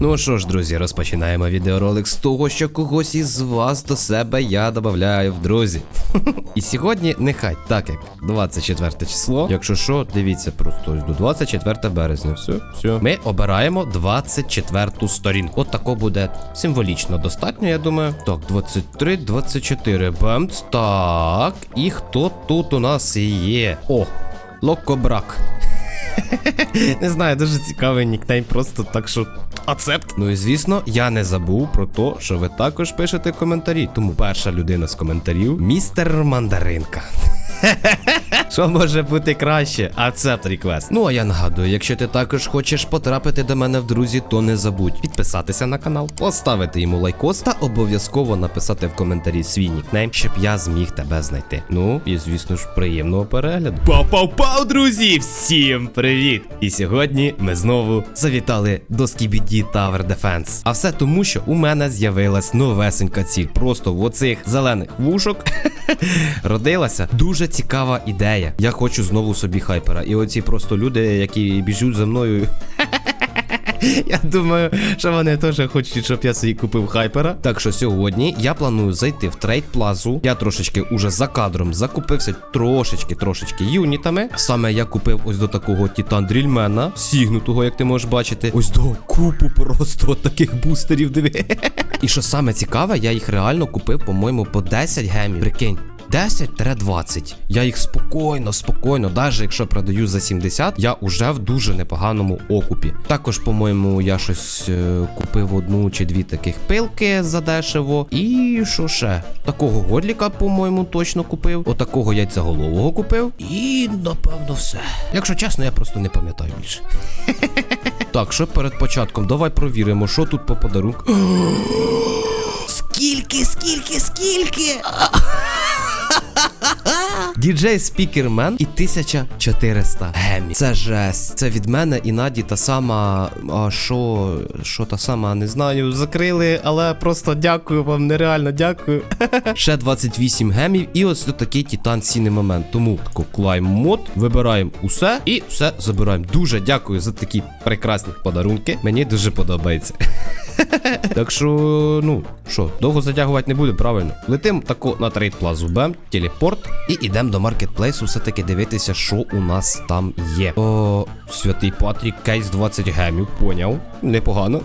Ну що ж, друзі, розпочинаємо відеоролик з того, що когось із вас до себе я додаю в друзі. І сьогодні нехай, так як 24 число. Якщо що, дивіться просто ось до 24 березня. Все, все. Ми обираємо 24 сторінку. От тако буде символічно достатньо, я думаю. Так, 23, 24. Бемц. Так. І хто тут у нас є? О, Локобрак. Не знаю, дуже цікавий нікнейм, просто так що. Ацепт. Ну і звісно, я не забув про те, що ви також пишете коментарі. Тому перша людина з коментарів містер Мандаринка. Що може бути краще? Ацепт реквест. Ну а я нагадую, якщо ти також хочеш потрапити до мене в друзі, то не забудь підписатися на канал, поставити йому лайкос та обов'язково написати в коментарі свій нікнейм, щоб я зміг тебе знайти. Ну і звісно ж, приємного перегляду. Пау-пау-пау, друзі! Всім привіт! І сьогодні ми знову завітали до Skibidi Tower Defense. А все тому, що у мене з'явилась новесенька ціль. Просто в оцих зелених вушок родилася дуже цікава ідея. Я хочу знову собі хайпера. І оці просто люди, які біжуть за мною. Я думаю, що вони теж хочуть, щоб я собі купив хайпера. Так що сьогодні я планую зайти в трейд плазу. Я трошечки уже за кадром закупився трошечки, трошечки юнітами. Саме я купив ось до такого Титан Дрільмена, сігнутого, як ти можеш бачити. Ось до купу просто таких бустерів. Диви. І що саме цікаве, я їх реально купив, по-моєму, по 10 гемів. Прикинь. 10-20. Я їх спокійно, спокійно, навіть якщо продаю за 70, я уже в дуже непоганому окупі. Також, по-моєму, я щось е, купив одну чи дві таких пилки задешево. І що ще? Такого годліка, по-моєму, точно купив. Отакого яйцеголового купив. І напевно все. Якщо чесно, я просто не пам'ятаю більше. Так, що перед початком, давай провіримо, що тут по подарунку. Скільки, скільки, скільки? Діджей Спікермен і 1400 гемі. Це жесть. Це від мене і Наді та сама. А що? Що та сама? Не знаю. Закрили, але просто дякую вам, нереально дякую. Ще 28 гемів, і ось такий цінний момент. Тому клайм мод, вибираємо усе і все забираємо. Дуже дякую за такі прекрасні подарунки. Мені дуже подобається. Так що, ну, що, довго затягувати не будемо, правильно? Летим тако на трейд плазу Бем, телепорт, і йдемо до маркетплейсу, все-таки дивитися, що у нас там є. О, святий Патрік, кейс 20 гемів, поняв. Непогано.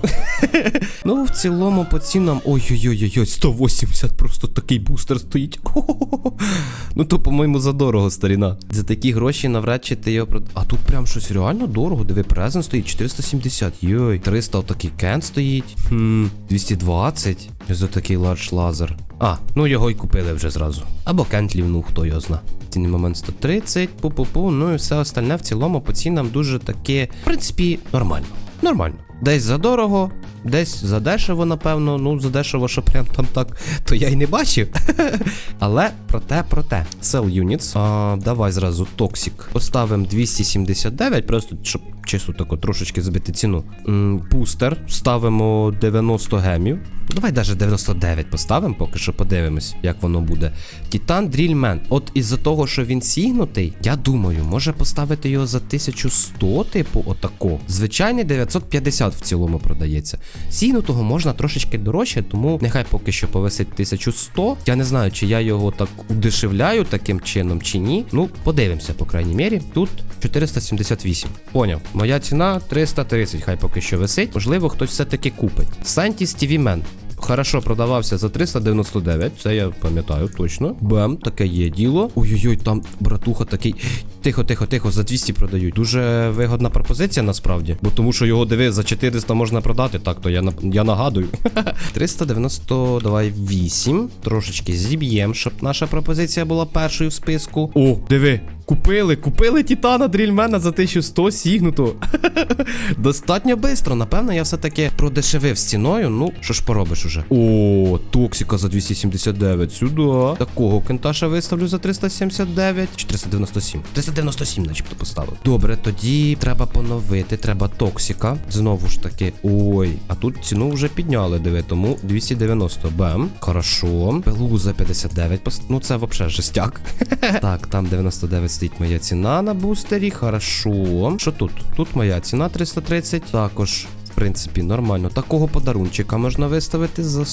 ну, в цілому, по цінам. Ой-ой-ой, 180, просто такий бустер стоїть. ну то, по-моєму, задорого, старіна. За такі гроші навряд чи ти його прод... А тут прям щось реально дорого. Диви, презент стоїть 470. Йой, 300 отакий кен стоїть. Хм, 220. За такий лардж лазер. А, ну його й купили вже зразу. Або кентлів, ну хто його зна. Цінний момент 130, пу-пу-пу, ну і все остальне в цілому по цінам дуже таке, в принципі, нормально. Нормально. Десь задорого, десь задешево, напевно. Ну, задешево, що прям там так, то я й не бачив. Але проте, проте. Sell units. А, давай зразу токсик. Поставимо 279, просто щоб чисто тако трошечки збити ціну. М, Бустер. Ставимо 90 гемів. Давай навіть 99 поставимо, поки що подивимось, як воно буде. Титан Дрільмен. От із-за того, що він сігнутий, я думаю, може поставити його за 1100, типу, отако. Звичайний 950 в цілому продається. Сігнутого можна трошечки дорожче, тому нехай поки що повисить 1100. Я не знаю, чи я його так удешевляю таким чином, чи ні. Ну, подивимося, по крайній мірі. Тут 478. Поняв. Моя ціна 330, хай поки що висить. Можливо, хтось все-таки купить. TV Man. Хорошо продавався за 399, це я пам'ятаю точно. Бем, таке є діло. Ой-ой-ой, там братуха такий. Тихо, тихо, тихо, за 200 продають. Дуже вигодна пропозиція насправді. Бо тому що його диви за 400 можна продати. Так, то я я нагадую. 390, давай 8. Трошечки зіб'єм, щоб наша пропозиція була першою в списку. О, диви. Купили, купили Титана Дрільмена за 1100 сігнуто. Достатньо бистро. Напевно, я все-таки продешевив з ціною. Ну, що ж поробиш уже? О, Токсика за 279. Сюди. Такого кенташа виставлю за 379. Чи 397? 397, начебто поставив. Добре, тоді треба поновити. Треба Токсика. Знову ж таки. Ой, а тут ціну вже підняли, диви, тому 290. Бем. Хорошо. Пелу за 59. Ну, це взагалі жестяк. Так, там 99 стоїть моя ціна на бустері. Хорошо. Що тут? Тут моя ціна 330. Також. В принципі, нормально. Такого подарунчика можна виставити за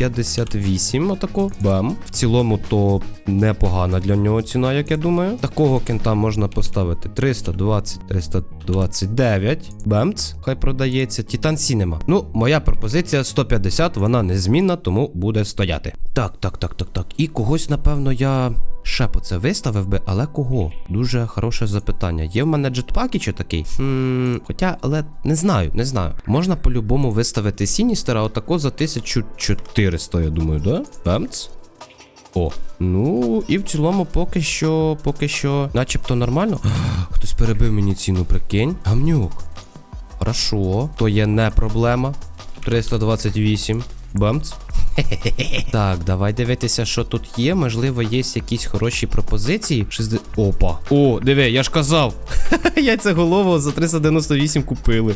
158. Отако. Бам. В цілому, то непогана для нього ціна, як я думаю. Такого кента можна поставити 320, 329. Бемц. Хай продається. Титан Сінема. Ну, моя пропозиція 150, вона незмінна, тому буде стояти. Так, так, так, так, так. І когось, напевно, я. Ще по це виставив би, але кого? Дуже хороше запитання. Є в мене джетпаки чи такий? Хм, хоча, але не знаю, не знаю. Можна по-любому виставити Сіністера отако за 1400, я думаю, да? Бемц? О, ну і в цілому поки що, поки що, начебто нормально. Хтось перебив мені ціну, прикинь. Гамнюк. Хорошо, то є не проблема. 328. Бамц. Так, давай дивитися, що тут є. Можливо, є якісь хороші пропозиції. Шизде... Опа. О, диви, я ж казав. Яйцеголового за 398 купили.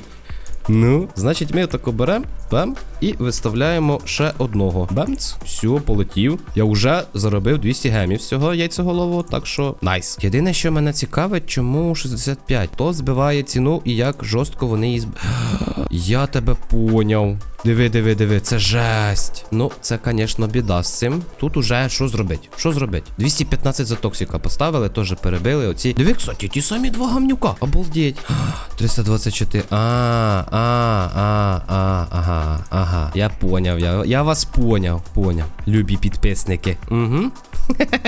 Ну, значить, ми отако беремо, бем, і виставляємо ще одного. Бемц. все, полетів. Я вже заробив 200 гемів з цього яйцеголового, так що найс. Єдине, що мене цікавить, чому 65. То збиває ціну і як жорстко вони її зб... Я тебе поняв. Диви, диви, диви, це жесть. Ну, це, звісно, біда з цим. Тут уже що зробить? Що зробить? 215 за токсика поставили, теж перебили. Оці. Диви, кстати, ті самі два гамнюка. Обалдеть. 324. А, а, а, а, ага, ага. Я поняв, я, я вас поняв, поняв. Любі підписники. Угу.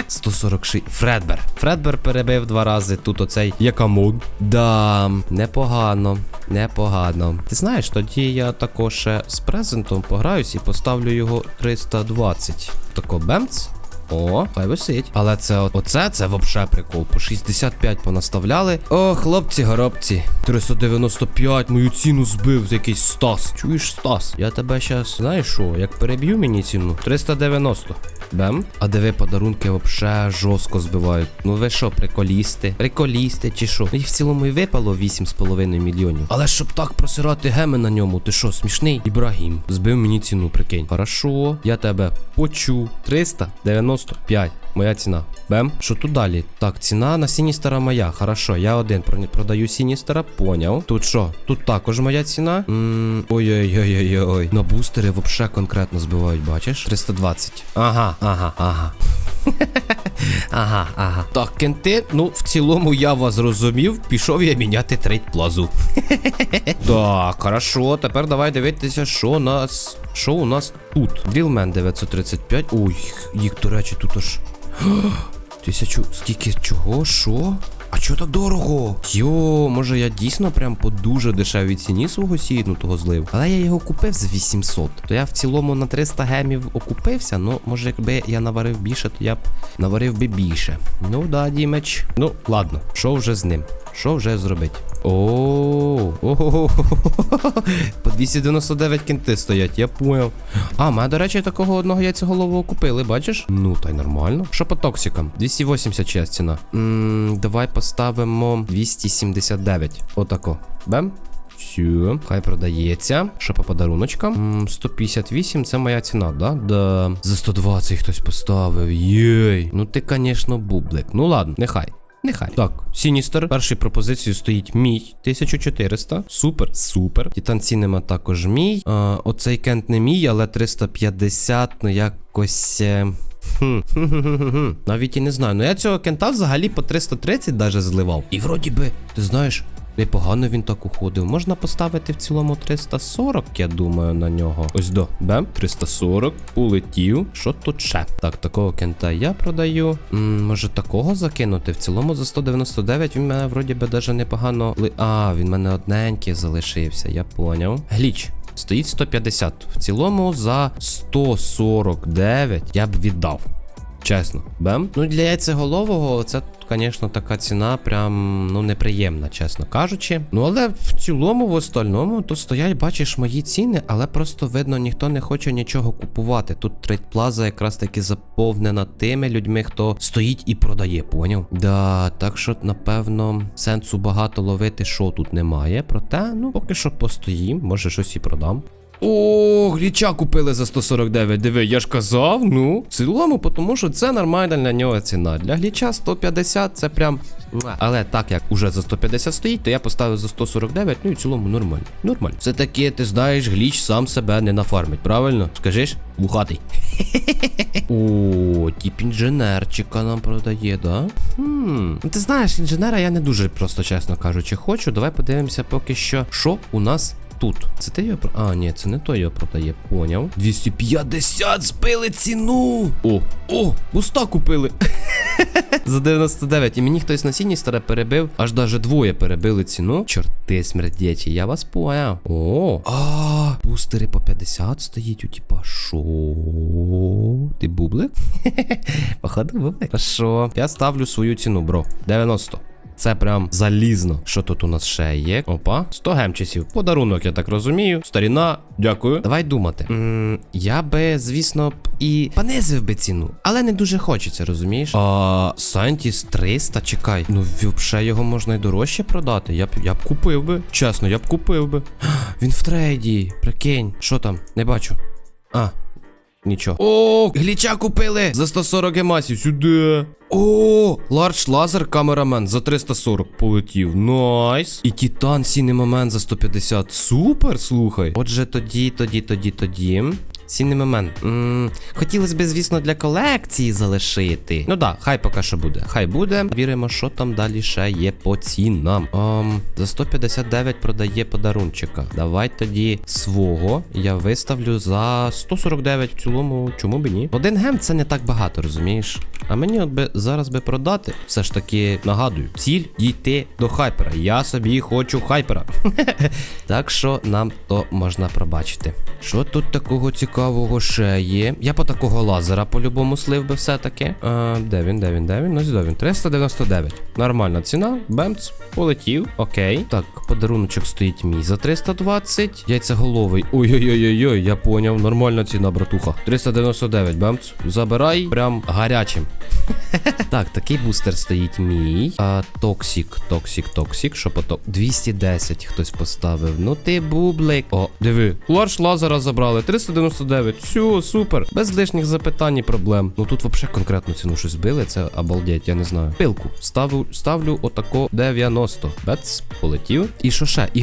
146. Фредбер. Фредбер перебив два рази. Тут оцей Якамон. Да, непогано. Непогано. Ти знаєш, тоді я також презентом пограюсь і поставлю його 320. Тако бемц. О, хай висить. Але це от, оце це вообще прикол. По 65 понаставляли. О, хлопці, горобці. 395, мою ціну збив якийсь Стас. Чуєш, Стас? Я тебе щас, знаєш що, як переб'ю мені ціну? 390. Бем. А диви, подарунки вообще жорстко збивають. Ну ви що, приколісти? Приколісти чи що? Їх в цілому і випало 8,5 мільйонів. Але щоб так просирати геми на ньому, ти що, смішний? Ібрагім, збив мені ціну, прикинь. Хорошо, я тебе почу. 390. 95. Моя ціна. Бем. Що тут далі? Так, ціна на Сіністера моя. Хорошо, я один продаю Сіністера, поняв. Тут що? Тут також моя ціна. Ой-ой-ой-ой-ой. На бустери взагалі конкретно збивають, бачиш? 320. Ага, ага, ага. Ага, ага. Так, кенти, ну в цілому я вас зрозумів. Пішов я міняти трейд плазу. так, хорошо. Тепер давай дивитися, що у нас. Що у нас тут? Дрілмен 935. Ой, їх, їх, до речі, тут аж. Тисячу. Скільки чого? Що? А чого так дорого? Йо, може я дійсно прям по дуже дешевій ціні свого сіянутого злив. Але я його купив за 800. То я в цілому на 300 гемів окупився. Ну, може, якби я наварив більше, то я б наварив би більше. Ну да, Дімеч. Ну, ладно, що вже з ним? Що вже зробить? О, ого, по 299 кінти стоять, я поняв. А, ми, до речі, такого одного яйцеголового купили, бачиш? Ну, та й нормально. Що по токсикам? 280 чия ціна. М, Давай поставимо 279. Отако. Бем. Все, хай продається. Що по подаруночкам? 158 це моя ціна, да? Да. За 120 хтось поставив. Єй. Ну ти, звісно, бублик. Ну ладно, нехай. Нехай. Так, Сіністер. Першою пропозицією стоїть мій 1400. Супер, супер. Титан Сінема також мій. А, оцей кент не мій, але 350, ну якось. е, Хм. Навіть і не знаю. Ну я цього кента взагалі по 330 даже зливав. І вроді би, ти знаєш, непогано він так уходив. Можна поставити в цілому 340, я думаю, на нього. Ось до. Бем, 340. Улетів. Що тут ще? Так, такого кента я продаю. М, може такого закинути? В цілому за 199 він мене вроді би даже непогано. А, він мене одненький залишився, я поняв. Гліч. Стоїть 150. В цілому за 149 я б віддав. Чесно, бем. Ну для яйцеголового це, звісно, така ціна, прям ну неприємна, чесно кажучи. Ну але в цілому, в остальному, то стоять, бачиш, мої ціни, але просто видно, ніхто не хоче нічого купувати. Тут трейдплаза якраз таки заповнена тими людьми, хто стоїть і продає, поняв? Да, так що, напевно, сенсу багато ловити, що тут немає. Проте, ну поки що постоїм, може щось і продам. О, гліча купили за 149. Диви, я ж казав. Ну, в цілому, тому що це нормальна для нього ціна. Для гліча 150 це прям. Але так як уже за 150 стоїть, то я поставив за 149, ну і в цілому нормально. Нормально. Все таки, ти знаєш, гліч сам себе не нафармить, правильно? Скажеш? Вухатий. О, тип інженерчика нам продає, да? Хм. Ну, Ти знаєш, інженера я не дуже просто, чесно кажучи, хочу. Давай подивимося поки що, що у нас. Тут. Це ти його. А, ні, це не той його продає, поняв. 250 збили ціну. О, о, буста купили. За 99. І мені хтось на сіні старе перебив, аж даже двоє перебили ціну. Чорти смердячі, я вас поняв. О, а, бустери по 50 стоїть, у типа, шо? Ти бублик? Походу, бублик. Хорошо. Я ставлю свою ціну, бро. 90. Це прям залізно. Що тут у нас ще є? Опа, 100 гемчасів. Подарунок, я так розумію. Старіна, дякую. Давай думати. м я би, звісно, б і понизив би ціну, але не дуже хочеться, розумієш? А Сантіс 300, чекай. Ну, взагалі його можна й дорожче продати. Я б я б купив би. Чесно, я б купив би. Він в трейді. Прикинь, що там? Не бачу. А, Нічого. О, гліча купили за 140 гемасів сюди. О, лардж лазер камерамен за 340 полетів. Найс. І Титан сіний момент за 150. Супер, слухай. Отже, тоді, тоді, тоді, тоді. Сінний момент. м хотілося б, звісно, для колекції залишити. Ну да, хай поки що буде. Хай буде. Віримо, що там далі ще є по цінам. Ам, за 159 продає подарунчика. Давай тоді свого я виставлю за 149 в цілому. Чому б ні? Один гем це не так багато, розумієш? А мені от би зараз би продати. Все ж таки нагадую, ціль дійти до хайпера. Я собі хочу хайпера. так що нам то можна пробачити. Що тут такого цікавого ще є? Я по такого лазера по-любому слив би все-таки. А, де він, де він, де він? Ось де він. 399. Нормальна ціна. Бемц, полетів. Окей. Так, подаруночок стоїть мій за 320. Яйцеголовий. Ой-ой-ой-ой, я поняв. Нормальна ціна, братуха. 399, бемц. Забирай прям гарячим. Так, такий бустер стоїть мій. А, Токсік, токсік, токсік. Що поток? 210 хтось поставив. Ну ти бублик. О, диви. Ларш лазера забрали. 399. Все, супер. Без лишніх запитань і проблем. Ну тут взагалі конкретну ціну щось били. Це обалдеть, я не знаю. Пилку. Ставлю, ставлю отако 90. Бец, полетів. І що ще? І.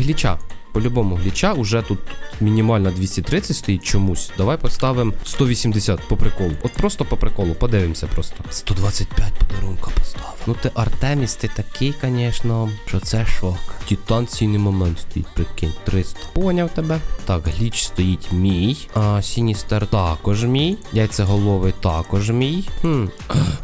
По-любому гліча уже тут мінімально 230 стоїть чомусь. Давай поставимо 180 по приколу. От просто по приколу, подивимося просто. 125 подарунка поставив. Ну ти Артеміс, ти такий, звісно, що це шок. Титан сіній момент стоїть, прикинь. 300. Поняв тебе. Так, гліч стоїть мій. А Сіністер також мій. Яйцеголовий також мій. Хм.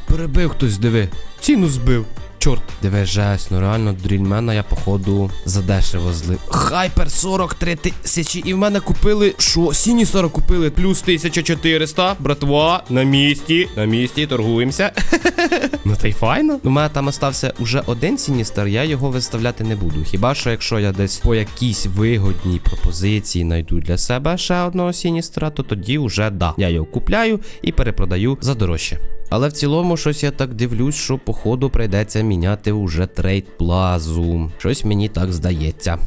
Перебив хтось, диви. Ціну збив. Чорт, диви, жесть, ну реально дрільмена я походу задешево злив. Хайпер 43 тисячі. І в мене купили. Що? Сіністера купили плюс 1400. Братва, на місці. На місці, торгуємося. ну та й файно. У мене там остався уже один Сіністер, я його виставляти не буду. Хіба що якщо я десь по якійсь вигодній пропозиції знайду для себе ще одного Сіністера, то тоді вже да. Я його купляю і перепродаю за дорожче. Але в цілому, щось я так дивлюсь, що походу прийдеться міняти уже трейд плазу. Щось мені так здається.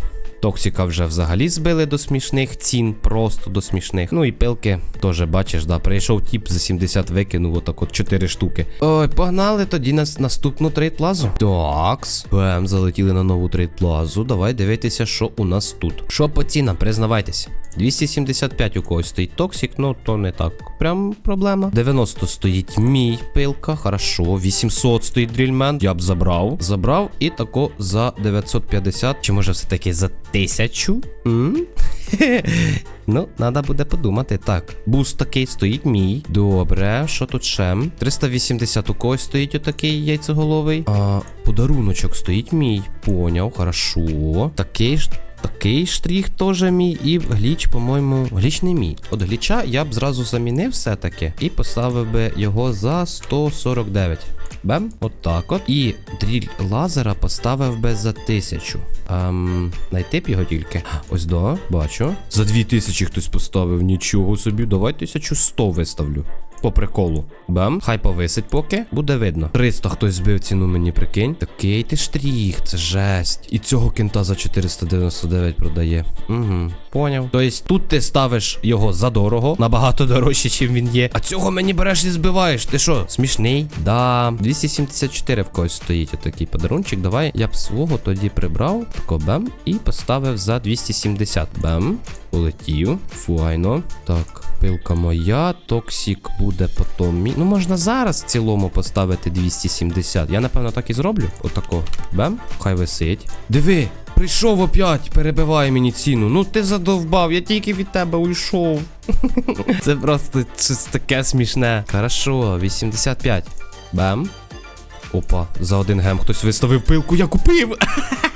Токсіка вже взагалі збили до смішних цін, просто до смішних. Ну і пилки теж бачиш, да, прийшов тіп за 70 викинув отак от 4 штуки. Ой, погнали тоді на наступну трейд плазу. Такс. Бем, залетіли на нову трейд плазу. Давай дивитися, що у нас тут. Що по цінам, признавайтеся. 275 у когось стоїть токсик, ну то не так. Прям проблема. 90 стоїть мій пилка, хорошо. 800 стоїть дрільмен. Я б забрав. Забрав і тако за 950. Чи може все-таки за 1000? М? Ну, треба буде подумати. Так, буст такий стоїть мій. Добре, що тут ще? 380 у когось стоїть отакий яйцеголовий. А, подаруночок стоїть мій. Поняв, хорошо. Такий ж. Такий штрих теж мій, і гліч, по-моєму, гліч не мій. От гліча я б зразу замінив все-таки і поставив би його за 149. Бем, от так от. І дріль лазера поставив би за 1000. Ем, знайти б його тільки. Ось да, бачу. За 2000 хтось поставив. Нічого собі, давай 1100 виставлю. По приколу. Бам, хай повисить поки, буде видно. 300 хтось збив ціну мені, прикинь. Такий ти штрих, це жесть. І цього кента за 499 продає. Угу, поняв. Тобто тут ти ставиш його за дорого, набагато дорожче, чим він є. А цього мені береш і збиваєш. Ти що, смішний? Да, 274 в когось стоїть отакий подарунчик. Давай я б свого тоді прибрав. Тако бем. І поставив за 270. Бем. Полетів. Фуайно. Так, пилка моя. Токсік буде потім мій. Ну, можна зараз в цілому поставити 270. Я, напевно, так і зроблю. Отако. Бем. Хай висить. Диви! Прийшов опять, перебиває мені ціну. Ну ти задовбав, я тільки від тебе уйшов. Це просто щось таке смішне. Хорошо, 85. Бем. Опа, за один гем хтось виставив пилку, я купив.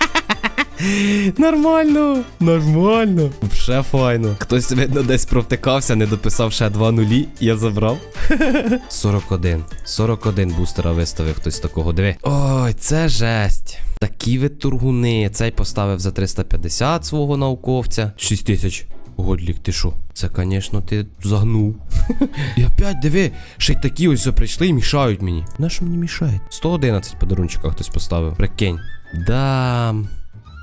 Нормально, нормально. Вже файно. Хтось, видно, десь провтикався, не дописав ще два нулі, я забрав. 41. 41 бустера виставив хтось такого. Диви. Ой, це жесть. Такі ви тургуни. Цей поставив за 350 свого науковця. 6 тисяч. Годлік, ти що? Це, звісно, ти загнув. і опять диви, ще й такі ось прийшли і мішають мені. На що мені мішають? 111 подарунчика хтось поставив. Прикинь. Да.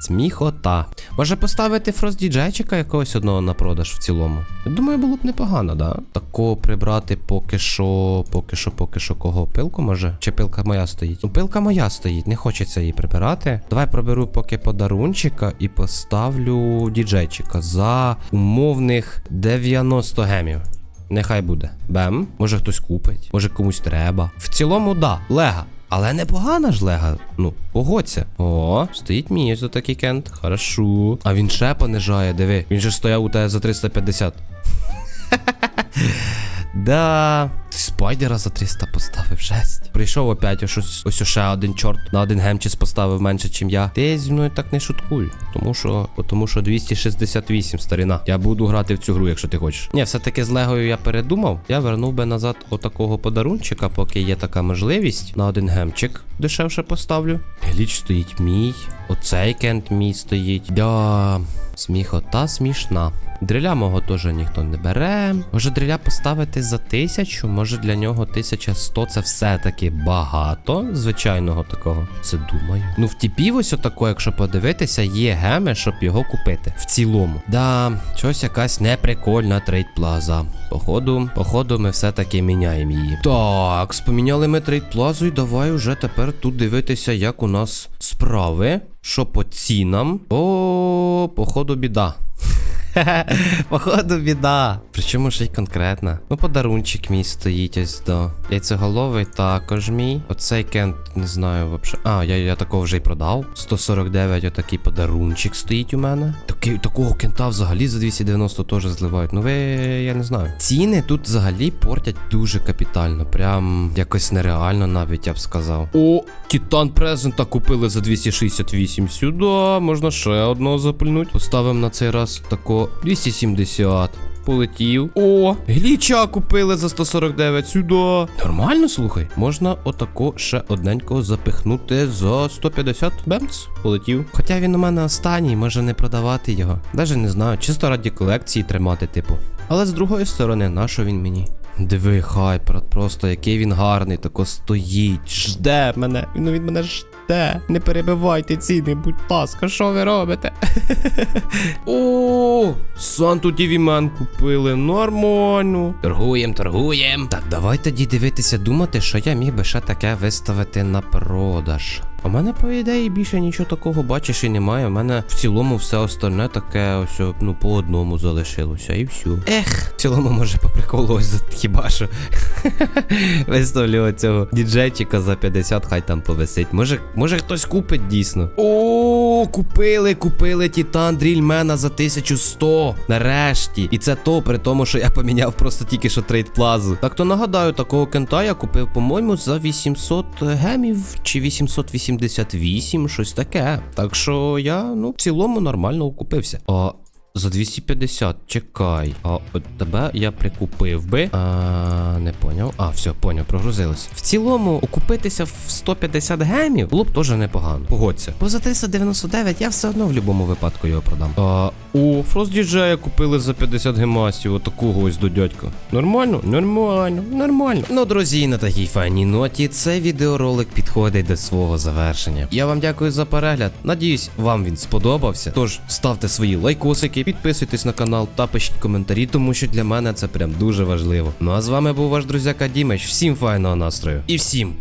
Сміхота. Може поставити фрост діджейчика якогось одного на продаж в цілому. Думаю, було б непогано, да? Такого прибрати поки що, поки що, поки що кого? Пилку може? Чи пилка моя стоїть? Ну, пилка моя стоїть, не хочеться її прибирати. Давай проберу поки подарунчика і поставлю діджейчика за умовних 90 гемів. Нехай буде. Бем. Може хтось купить, може комусь треба. В цілому, да, лега. Але непогана ж лега. Ну, погодься. О, стоїть мій за такий кент. Хорошо. А він ще понижає, диви. Він же стояв у тебе за 350. Да. Спайдера за 300 поставив, жесть. Прийшов опять ось, ось ще один чорт на один гемчис поставив менше, чим я. Ти зі мною так не шуткуй. Тому що, тому що 268 старина. Я буду грати в цю гру, якщо ти хочеш. Ні, все-таки з Легою я передумав. Я вернув би назад отакого подарунчика, поки є така можливість. На один гемчик дешевше поставлю. Гліч стоїть мій. Оцей кент мій стоїть. Да. Сміхота смішна. Дриля мого теж ніхто не бере. Може дриля поставити за тисячу, може для нього 1100 це все-таки багато звичайного такого. Це думаю. Ну в тіпів ось отако, якщо подивитися, є геми, щоб його купити. В цілому. Да, щось якась неприкольна трейд плаза. Походу, походу, ми все-таки міняємо її. Так, споміняли ми трейд плазу, і давай уже тепер тут дивитися, як у нас справи. Що по цінам? О, походу, біда. Походу, біда. Причому ще й конкретна. Ну, подарунчик мій стоїть ось до. Яйцеголовий також мій. Оцей кент, не знаю вообще. А, я, я такого вже й продав. 149 отакий подарунчик стоїть у мене. Такий, такого кента взагалі за 290 теж зливають. Ну ви, я не знаю. Ціни тут взагалі портять дуже капітально. Прям якось нереально навіть я б сказав. О, Титан Презента купили за 268 сюди. Можна ще одного запульнуть. Поставимо на цей раз тако 270. Полетів. О, гліча купили за 149 сюди. Нормально, слухай. Можна отако ще одненького запихнути за 150 бемц. Полетів. Хоча він у мене останній, може не продавати його. Даже не знаю, чисто раді колекції тримати, типу. Але з другої сторони, нащо він мені? Диви, хайпер, просто який він гарний, тако стоїть, жде мене. Він від мене жде. Не перебивайте ціни, будь ласка, що ви робите? О, Санту Дівімен купили, нормально. Торгуєм, торгуєм. Так, давай тоді дивитися, думати, що я міг би ще таке виставити на продаж. У мене, по ідеї, більше нічого такого бачиш і немає. У мене в цілому все остальне таке ось, ну, по одному залишилося, і все. Ех, в цілому, може, по приколу ось хіба що. Виставлю цього діджейчика за 50, хай там повисить. Може, може хтось купить дійсно. О, купили, купили Титан Дрільмена за 1100. Нарешті. І це то при тому, що я поміняв просто тільки що трейд плазу. Так то нагадаю, такого кента я купив, по-моєму, за 800 гемів чи 888, щось таке. Так що я, ну, в цілому нормально окупився. А За 250, чекай. А от тебе я прикупив би. А, не поняв. А, все, поняв, прогрузилось. В цілому, окупитися в 150 гемів було б теж непогано. Погодься. Бо за 399 я все одно в будь-якому випадку його продам. А, о, Фрост діджея купили за 50 гемасів, отакого ось до дядька. Нормально? Нормально, нормально. Ну, друзі, на такій файній ноті цей відеоролик підходить до свого завершення. Я вам дякую за перегляд. Надіюсь, вам він сподобався. Тож ставте свої лайкосики, підписуйтесь на канал та пишіть коментарі, тому що для мене це прям дуже важливо. Ну а з вами був ваш друзяка Дімеч. Всім файного настрою і всім